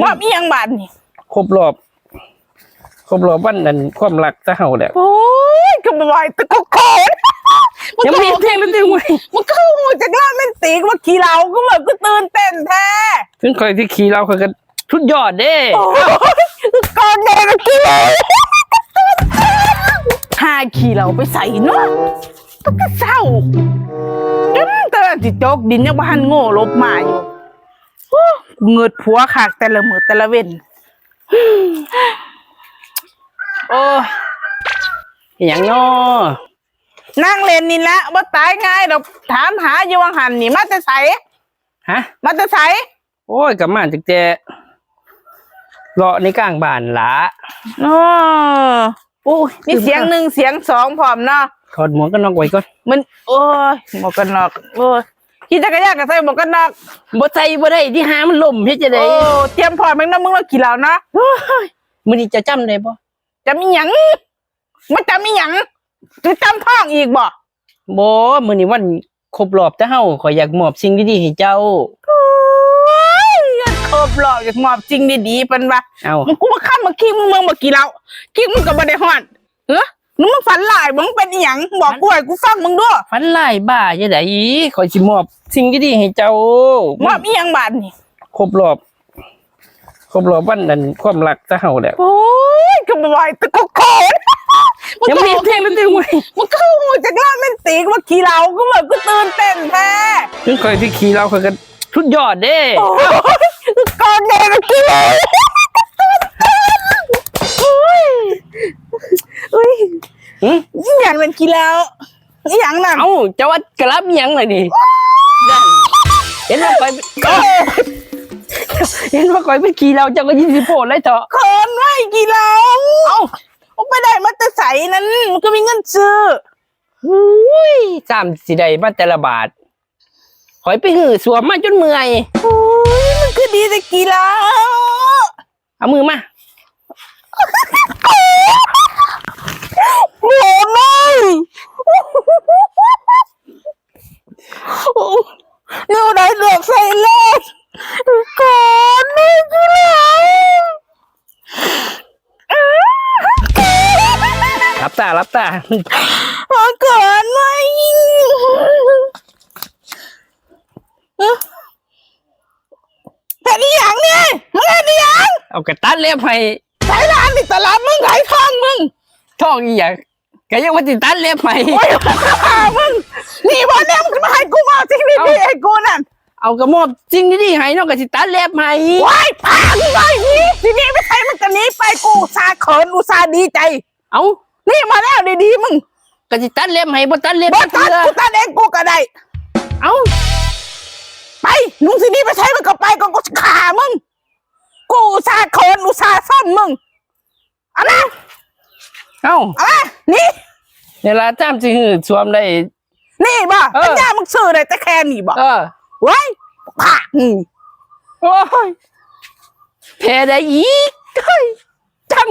มอบอีหยังบาดนี่ครบรอบครบรอบวันนั้นความรักจะเฮาแหละโอ้ยก็บ่ไหวแตะกกโคนยังมีเพลงแล้วติเว้ยมันก็หูจากล่าแม่นตีกว่าขี้เหล้าก็แบบก็ตื่นเต้นแท้ถึงคอยที่ขี่เราเขาก็ชุดยอดเด้โอ้ยก่อนแดงก็ขี้เหล้าหาขี้เหล้าไปใส่เนาะต้องก็เศร้าจนเตือนจิจกดินยังบ้านโง่ลบมาอยู่โอ้ เงิดผัวขากแต่ละมือแต่ละเว้นโอ้ยอหย่างน้อนั่งเล่นนี่แหละว่าตายง่ายดอกถามหาอยู่วังหันนี่มาแต่ใสฮะ มาแต่ใสโอ้ยกลับมาจากแจเลาะในกลางบ้านหละอ๋ออู้มีเสียงหนึ่งเสียงสองพร้อมเนาะถอดหมวกกันน็อกไว้ก่อนมัน โอ้ยหมวกกันน็อกโอ้ย ขี่จักรยานกับใส่หมวกกันน็อกบ่ใส่บ่ได้ที่หามันล่มเฮ็ดจะได้โอ้เตรียมพร้อมแม่งนะมึงว่ากี่เหล่านะมื้อนี้จะจำได้บ่จะมีหยังมาจะมีหยังจะจำท้องอีกบ่บ่มื้อนี้วันครบรอบแต่เฮาขอยอยากมอบสิ่งดีๆให้เจ้า โอ้ยครบหลอกอยากมอบจริงดีๆเป็นว่าเอามึงกูมาข้ามมาคิงมึงเมืองมากี่เหล่าคิงมึงกับบันไดฮอนเออนึก มึงฝันหลายมึงเป็นอีหยังบอกกูให้กูฟังมึงด้วยฝันหลายบ้าจะได้ขอยสิมอบสิ่งดีๆให้เจ้ามอบอีหยังบาดนี่ครบรอบครบรอบวันนั้นความรักแต่เฮาแหละโอ้ยก็บ่ไหวแตะกกโคนยังมีเพลงแล้วติเว้ยมันก็หูจากล่าแม่นตีกว่าขี้เหล้าก็แบบก็ตื่นเต้นแท้ถึงคอยที่ขี่เราเขาก็ชุดยอดเด้โอ้ยก่อนแดงก็ขี้เหล้าโอ้ยโอ้ย หึ อีหยังเป็นขี้เหล้าอีหยังนั่นเอ้าจะว่ากลับหยังล่ะนี่นั่นเห็นว่าคอยเอ้าเห็นว่าคอยไปขี่เราเจ้าก็ยินสิโพดเลยเถอะเขินไว้ขี้เหล้าเอ้าเอาไปได้มาแต่ใสนั้นมันก็มีเงินซื้ออุ้ยสามสิได้มาแต่ละบาทคอยไปหื้อสวมมาจนเมื่อยโอ้ยมันคือดีแต่ขี้เหล้าเอามือมา โอ้ไม่โอ้เนื้อไหนเหลือกใส่เล่นก่อนไม่ขี้เหล้า รับตารับตาขอก่อนไหมแต่นี่อย่างเนี่ยมึงไงนี่อย่างเอากระตัดเล็บให้สายร้านติดตลาดมึงไถ่ทองมึงท่องอีหยังก็ยังว่าติตัดเล็บให้โอ้ยขามึงนี่บอลเนี่ยมึงจะมาให้กูมาสิ่งดีๆให้กูนั่นเอากระมอบสิ่งดีๆให้เนอกก็สิตัดเล็บให้ว้ายพามึงไปนี่ทีนี้ไม่ใช่มันกันนี้ไปกูอุตสาห์เขินอุตส่าห์ดีใจ เอา นี่มาแล้วดีๆมึงก็สิตัดเล็บให้บ่ตัดเล็บบอให้ตัดเถื่อกูตัดเองกูก็ได้ เอาไปมึงสินี้ไปใช้มันก็ไปก็กูขามึง กูอุตส่าห์เขินอุตส่าห์ซ่อมมึงเอานะเอาเอามานี่ เวลาจ้ามสิหื้อสวมได้ นี่บ่เออ ปัญญามึงซื้อได้แต่แค่นี้บ่เออ ไว้ปากอืมโอ้ยแพ้ได้อีกเฮ้ยจัง